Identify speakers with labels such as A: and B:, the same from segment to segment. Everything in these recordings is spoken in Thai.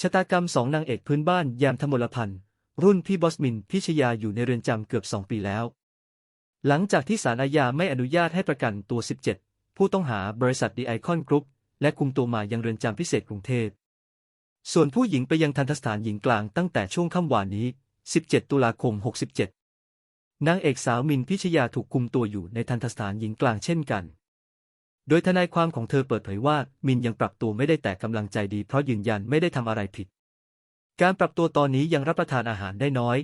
A: ชะตากรรมสองนางเอกพื้นบ้านยามธมลพันธ์รุ่นพี่บอสมินพิชยาอยู่ในเรือนจำเกือบสองปีแล้ว หลังจากที่ศาลอาญาไม่อนุญาตให้ประกันตัว 17 ผู้ต้องหาบริษัทดีไอคอนกรุ๊ปและคุมตัวมายังเรือนจำพิเศษกรุงเทพ ส่วนผู้หญิงไปยังทันตสถานหญิงกลางตั้งแต่ช่วงค่ำวานนี้ 17 ตุลาคม 67 นางเอกสาวมินพิชยาถูกคุมตัวอยู่ในทันตสถานหญิงกลางเช่นกัน โดยทนายความของเธอเปิดเผยว่ามินยังปรับตัวไม่ได้แต่กำลังใจดีเพราะยืนยันไม่ได้ทำอะไรผิด การปรับตัวตอนนี้ยังรับประทานอาหารได้น้อย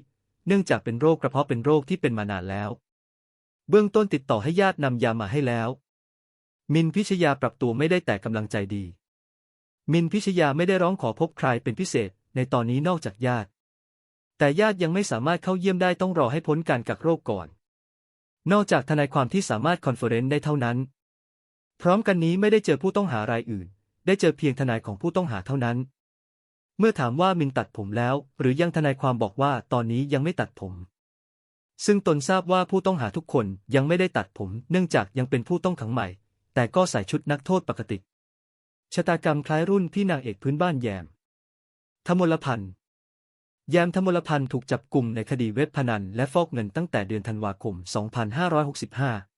A: เนื่องจากเป็นโรคกระเพาะเป็นโรคที่เป็นมานานแล้ว เบื้องต้นติดต่อให้ญาตินำยามาให้แล้ว มินพิชยาปรับตัวไม่ได้แต่กำลังใจดี มินพิชยาไม่ได้ร้องขอพบใครเป็นพิเศษในตอนนี้นอกจากญาติ แต่ญาติยังไม่สามารถเข้าเยี่ยมได้ต้องรอให้พ้นการกักโรคก่อน นอกจากทนายความที่สามารถคอนเฟอเรนซ์ได้เท่านั้น พร้อมกันนี้ไม่ได้เจอผู้ต้องหารายอื่น ได้เจอเพียงทนายของผู้ต้องหาเท่านั้น เมื่อถามว่ามินตัดผมแล้ว หรือยังทนายความบอกว่าตอนนี้ยังไม่ตัดผม ซึ่งตนทราบว่าผู้ต้องหาทุกคนยังไม่ได้ตัดผม เนื่องจากยังเป็นผู้ต้องขังใหม่ แต่ก็ใส่ชุดนักโทษปกติ ชะตากรรมคล้ายรุ่นพี่นางเอกพื้นบ้านแยมธมลพันธ์แยมธมลพันธ์ถูกจับกลุ่มในคดีเว็บพนันและฟอกเงินตั้งแต่เดือนธันวาคม 2565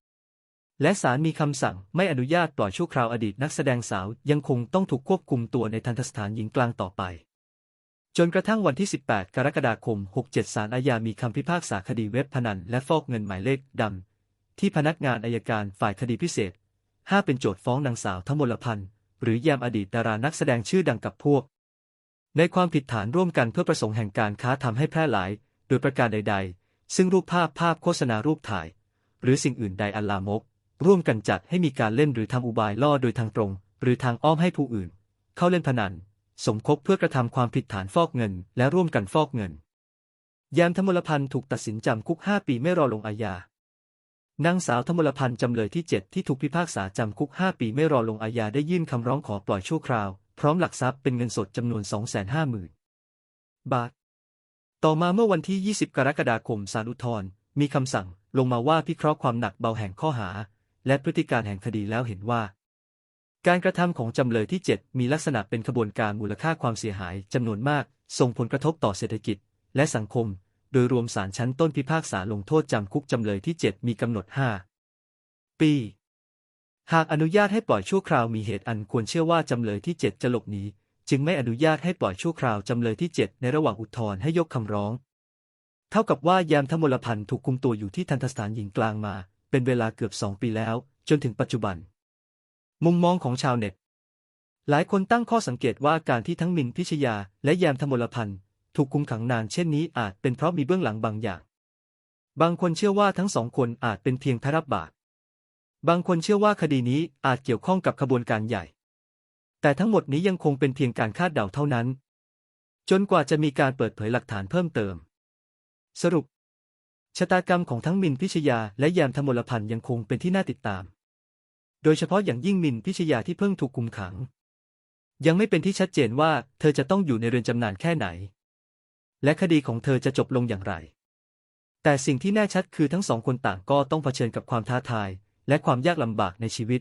A: และศาลมีคำสั่งไม่อนุญาตปล่อยชั่วคราวอดีตนักแสดงสาวยังคงต้องถูกควบคุมตัวในทันตสถานหญิงกลางต่อไป จนกระทั่งวันที่ 18 กรกฎาคม 67 ศาลอาญามีคำพิพากษาคดีเว็บพนันและฟอกเงินหมายเลขดำ ที่พนักงานอายการฝ่ายคดีพิเศษ 5 เป็นโจทฟ้องนางสาวธมลพันธ์หรือแยมอดีตดารานักแสดงชื่อดังกับพวก ในความผิดฐานร่วมกันเพื่อประสงค์แห่งการค้าทำให้แพร่หลาย โดยประการใด ๆ ซึ่งรูปภาพภาพโฆษณารูปถ่าย หรือสิ่งอื่นใดอันลามก ร่วมกันจัดให้มีการเล่นหรือทำอุบายล่อโดยทางตรง หรือทางอ้อมให้ผู้อื่น เข้าเล่นพนัน สมคบเพื่อกระทำความผิดฐานฟอกเงิน และร่วมกันฟอกเงินแยมธมลพันธ์ถูกตัดสินจำคุก 5 ปีไม่รอลงอาญานางสาวธมลพันธ์จำเลยที่ 7 ที่ถูกพิพากษาจำคุก 5 ปีไม่รอลงอาญาได้ยื่นคำร้องขอปล่อยชั่วคราว พร้อมหลักทรัพย์เป็นเงินสดจำนวน 250,000 บาท ต่อมาเมื่อวันที่ 20 กรกฎาคมศาลอุทธรมีคำสั่งลงมาว่าพิเคราะห์ความหนักเบาแห่งข้อหา และพฤติการแห่งคดีแล้วเห็นว่า การกระทำของจำเลยที่ 7 มีลักษณะเป็นขบวนการมูลค่าความเสียหายจำนวนมาก ส่งผลกระทบต่อเศรษฐกิจ และสังคม โดยรวมศาลชั้นต้นพิพากษาลงโทษจำคุกจำเลยที่ 7 มีกำหนด 5 ปี หากอนุญาตให้ปล่อยชั่วคราวมีเหตุอันควรเชื่อว่าจำเลยที่ 7 จะหลบหนีจึงไม่อนุญาตให้ปล่อยชั่วคราวจำเลยที่ 7 ในระหว่างอุทธรณ์ให้ยกคำร้อง เท่ากับว่ายามธมลพันธ์ถูกคุมตัวอยู่ที่ทันตสถานหญิงกลางมา เป็นเวลาเกือบสองปีแล้ว จนถึงปัจจุบัน มุมมองของชาวเน็ต หลายคนตั้งข้อสังเกตว่าการที่ทั้งมินพิชยาและแยมธมลพันธ์ถูกคุมขังนานเช่นนี้อาจเป็นเพราะมีเบื้องหลังบางอย่าง บางคนเชื่อว่าทั้งสองคนอาจเป็นเพียงพระรับบาปบางคนเชื่อว่าคดีนี้อาจเกี่ยวข้องกับขบวนการใหญ่ แต่ทั้งหมดนี้ยังคงเป็นเพียงการคาดเดาเท่านั้น จนกว่าจะมีการเปิดเผยหลักฐานเพิ่มเติม สรุป ชะตากรรมของทั้งมินพิชยาและยามธมลพันธ์ยังคงเป็นที่น่าติดตาม โดยเฉพาะอย่างยิ่งมินพิชยาที่เพิ่งถูกคุมขัง ยังไม่เป็นที่ชัดเจนว่าเธอจะต้องอยู่ในเรือนจำนานแค่ไหน และคดีของเธอจะจบลงอย่างไร แต่สิ่งที่แน่ชัดคือทั้งสองคนต่างก็ต้องเผชิญกับความท้าทาย และความยากลำบากในชีวิต